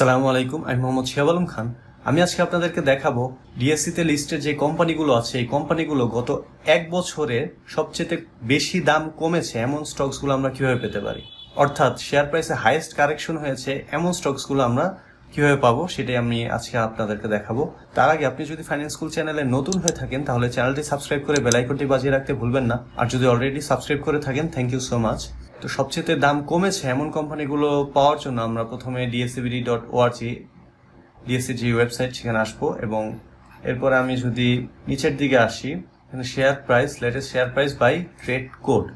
সালামু আলাইকুম, আমি মোহাম্মদ শিহাব আলম খান। আমি আজকে আপনাদেরকে দেখাবো ডিএসসিতে লিস্টের যে কোম্পানিগুলো আছে, এই কোম্পানিগুলো গত এক বছরে সবচেয়ে বেশি দাম কমেছে এমন স্টকসগুলো আমরা কীভাবে পেতে পারি? অর্থাৎ শেয়ার প্রাইসে হাইয়েস্ট কারেকশন হয়েছে এমন স্টকসগুলো আমরা কীভাবে পাবো সেটাই আমি আজকে আপনাদেরকে দেখাবো। তার আগে আপনি যদি ফাইন্যান্স স্কুল চ্যানেলে নতুন হয়ে থাকেন, তাহলে চ্যানেলটি সাবস্ক্রাইব করে বেল আইকনটি বাজিয়ে রাখতে ভুলবেন না। আর যদি অলরেডি সাবস্ক্রাইব করে থাকেন, থ্যাংক ইউ সো মাচ। তো সবচেয়ে দাম কমেছে এমন কোম্পানিগুলো পাওয়ার জন্য আমরা প্রথমে ডিএসসিবিডি ডট ওআরজি ডিএসসি যে ওয়েবসাইট সেখানে আসব এবং এরপরে আমি যদি নিচের দিকে আসি, এখানে share price latest share price by trade code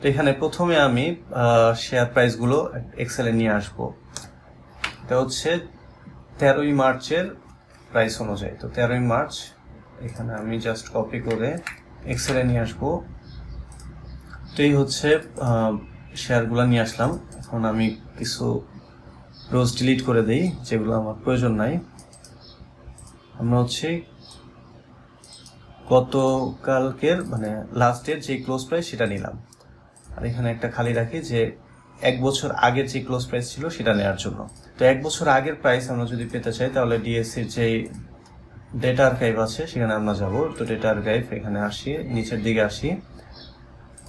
তো এখানে প্রথমে আমি শেয়ার প্রাইসগুলো এক্সেলে নিয়ে আসব। এটা হচ্ছে তেরোই মার্চের প্রাইস অনুযায়ী। তো তেরোই মার্চ, এখানে আমি জাস্ট কপি করে এক্সেলে নিয়ে আসব। তো এই হচ্ছে শেয়ারগুলো নিয়ে আসলাম। এখন আমি কিছু রোজ ডিলিট করে দেই, যেগুলো আমার প্রয়োজন নাই। আমরা হচ্ছে গতকালকের মানে লাস্টের যে ক্লোজ প্রাইস সেটা নিলাম। আর এখানে একটা খালি রাখি যে এক বছর আগের যে ক্লোজ প্রাইস ছিল সেটা নেওয়ার জন্য। তো এক বছর আগের প্রাইস আমরা যদি পেতে চাই, তাহলে ডিএসসির যে ডেটা আর্কাইভ আছে, সেখানে আমরা যাব। তো ডেটা আর্কাইভ এখানে আসি, নিচের দিকে আসি।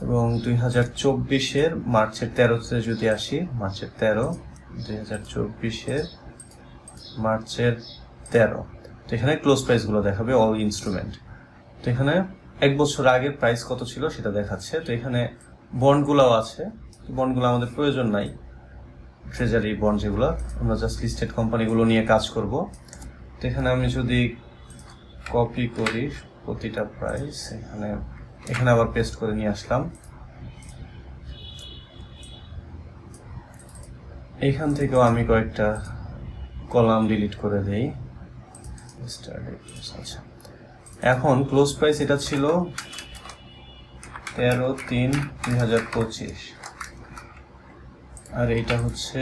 এবং দুই হাজার চব্বিশের মার্চের তেরোতে যদি আসি, মার্চের তেরো, দুই হাজার চব্বিশের মার্চের তেরো। তো এখানে ক্লোজ প্রাইসগুলো দেখাবে অল ইনস্ট্রুমেন্ট তো এখানে এক বছর আগের প্রাইস কত ছিল সেটা দেখাচ্ছে। তো এখানে বন্ডগুলোও আছে। বন্ডগুলো আমাদের প্রয়োজন নাই। ট্রেজারি বন্ড যেগুলো, আমরা জাস্ট লিস্টেড কোম্পানিগুলো নিয়ে কাজ করব। তো এখানে আমি যদি কপি করি, প্রতিটা প্রাইস এখানে এখানে আবার পেস্ট করে নিয়ে আসলাম। এখান থেকেও আমি কয়েকটা কলাম ডিলিট করে দেই। আচ্ছা। এখন ক্লোজ প্রাইস এটা ছিল তেরো তিন দুই হাজার পঁচিশ। আর এইটা হচ্ছে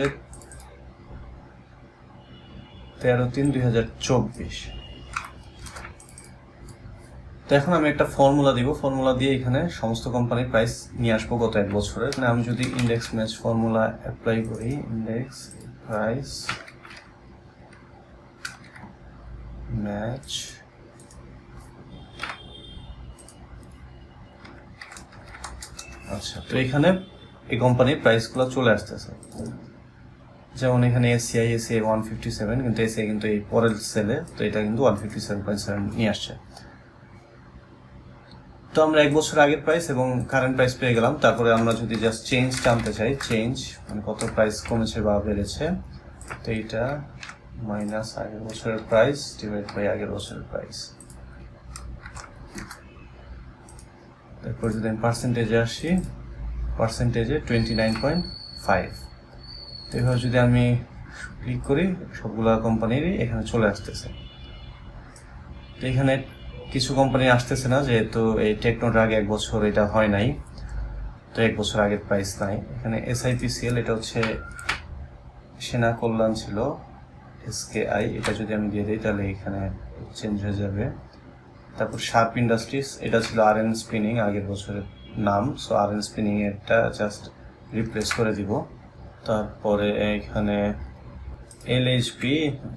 তেরো তিন দুই হাজার চব্বিশ। তো এখন আমি একটা ফর্মুলা দিব। ফর্মুলা দিয়ে এখানে সমস্ত কোম্পানির প্রাইস নিয়ে আসব গত এক বছরের। মানে আমি যদি ইন্ডেক্স ম্যাচ ফর্মুলা অ্যাপ্লাই করি ইন্ডেক্স প্রাইস ম্যাচ আচ্ছা তো এখানে এই কোম্পানির প্রাইসগুলো চলে আসতেছে। যেমন এখানে ACI ACI one fifty seven কিন্তু এসিআই কিন্তু এই পরের সেলে তো এটা কিন্তু one fifty seven point seven নিয়ে আসছে। তো আমরা এক বছর আগের প্রাইস এবং কারেন্ট প্রাইস পেয়ে গেলাম। তারপরে আমরা যদি জাস্ট চেঞ্জ জানতে চাই চেঞ্জ মানে কত প্রাইস কমেছে বা বেড়েছে, তো এইটা মাইনাস আগের বছরের প্রাইস ডিভাইড বাই আগের বছরের প্রাইস তারপর যদি আমি পার্সেন্টেজে আসি পার্সেন্টেজে টোয়েন্টি নাইন পয়েন্ট ফাইভ তো এভাবে যদি আমি ক্লিক করি, সবগুলো কোম্পানিরই এখানে চলে আসতেছে। তো এখানে কিছু কোম্পানি আসতেছে না, যেহেতু এই টেকনোর আগে এক বছর এটা হয় নাই। তো এক বছর আগের প্রাইস নাই। এখানে এস এসআইপিসিএল এটা হচ্ছে সেনা কল্যাণ ছিল এসকে আই এটা যদি আমি দিয়ে দিই তাহলে এখানে চেঞ্জ হয়ে যাবে। তারপর শার্প ইন্ডাস্ট্রিজ এটা ছিল আর এন স্পিনিং আগের বছরের নাম। সো আর এন স্পিনিং এরটা জাস্ট রিপ্লেস করে দিব। তারপরে এখানে এল এইচ পি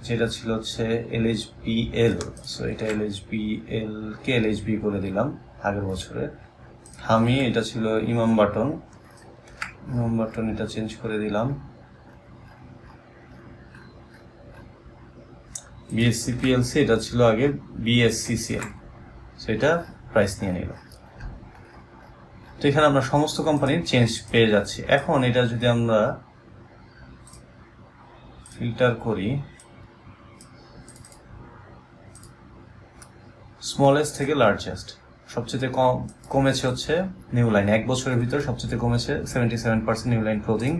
যেটা ছিল হচ্ছে L H P L so এটা এল এইচ পি এল কে বি করে দিলাম আগের বছরে। হামি এটা ছিল ইমাম বাটন। ইমাম বাটন এটা চেঞ্জ করে দিলাম। বিএসসি পিএলসি এটা ছিল আগে বিএসসিসিএল সো এটা প্রাইস নিয়ে নিল তো, এখানে আমরা সমস্ত কোম্পানির চেঞ্জ পেয়ে যাচ্ছি। এখন, এটা যদি আমরা ফিল্টার করি। স্মলেস্ট থেকে লার্জেস্ট সবচেয়ে কম, কমেছে হচ্ছে নিউ লাইন এক বছরের ভিতরে সবচেয়ে কমেছে seventy seven percent new line clothing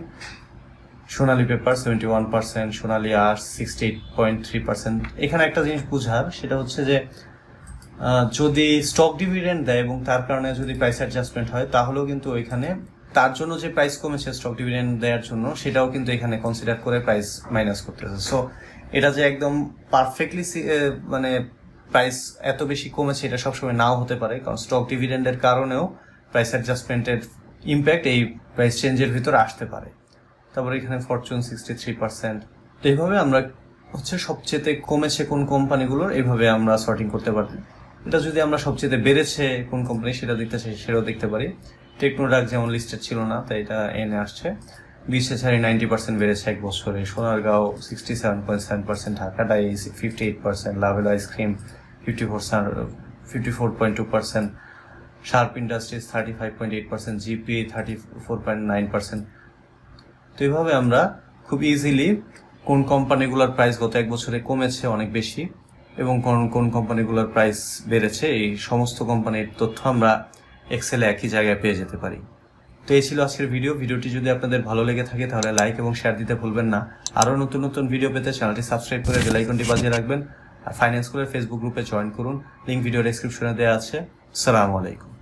Sonali paper seventy one percent Sonali arts sixty eight point three percent এখানে একটা জিনিস বুঝার, সেটা হচ্ছে যে যদি স্টক ডিভিডেন্ড দেয় এবং তার কারণে যদি প্রাইস অ্যাডজাস্টমেন্ট হয়, তাহলেও কিন্তু ওইখানে তার জন্য যে প্রাইস কমেছে স্টক ডিভিডেন্ড দেওয়ার জন্য, সেটাও কিন্তু এখানে কনসিডার করে প্রাইস মাইনাস করতেছে। সো এটা যে একদম পারফেক্টলি মানে প্রাইস এত বেশি কমেছে, এটা সবসময় নাও হতে পারে। কারণ স্টক ডিভিডেন্ডের কারণেও প্রাইস অ্যাডজাস্টমেন্টের ইম্প্যাক্ট এই প্রাইস চেঞ্জের ভিতর আসতে পারে। তারপরে এখানে ফরচুন সিক্সটি থ্রি পার্সেন্ট তো এইভাবে আমরা হচ্ছে সবচেয়ে কমেছে কোন কোম্পানিগুলোর এইভাবে আমরা সর্টিং করতে পারি। এটা যদি আমরা সবচেয়ে বেড়েছে কোন কোম্পানি সেটা দেখতে চাই, সেটাও দেখতে পারি। টেকনোডাক যেমন লিস্টেড ছিল না তাই এটা এনে আসছে। বিশে ছাড়ি নাইনটি পার্সেন্ট বেড়েছে এক বছরে। Sonargaon sixty seven point seven percent Dhaka dye fifty eight percent Lovello ice cream fifty four fifty four point two percent Sharp industries thirty five point eight percent GP thirty four point nine percent তো এইভাবে আমরা খুব easily কোন কোম্পানিগুলোর price গত এক বছরে কমেছে অনেক বেশি, এবং কোন কোন কোম্পানিগুলোর প্রাইস বেড়েছে, এই সমস্ত কোম্পানির তথ্য আমরা এক্সেলে একই জায়গায় পেয়ে যেতে পারি। তো এই ছিল আজকের ভিডিও ভিডিওটি যদি আপনাদের ভালো লেগে থাকে, তাহলে লাইক এবং শেয়ার দিতে ভুলবেন না। আরও নতুন নতুন ভিডিও পেতে চ্যানেলটি সাবস্ক্রাইব করে বেলাইকনটি বাজিয়ে রাখবেন। আর ফাইন্যান্স স্কুলের ফেসবুক গ্রুপে জয়েন করুন। লিঙ্ক ভিডিও ডিসক্রিপশনে দেওয়া আছে। সালামু আলাইকুম